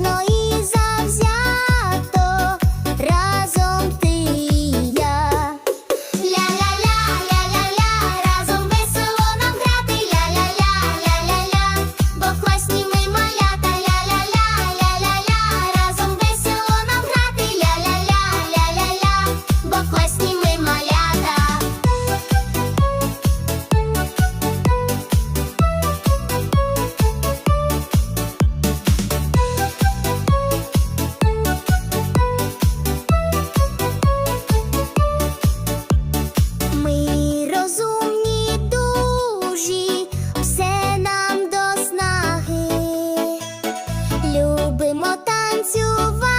no любимо танцювати.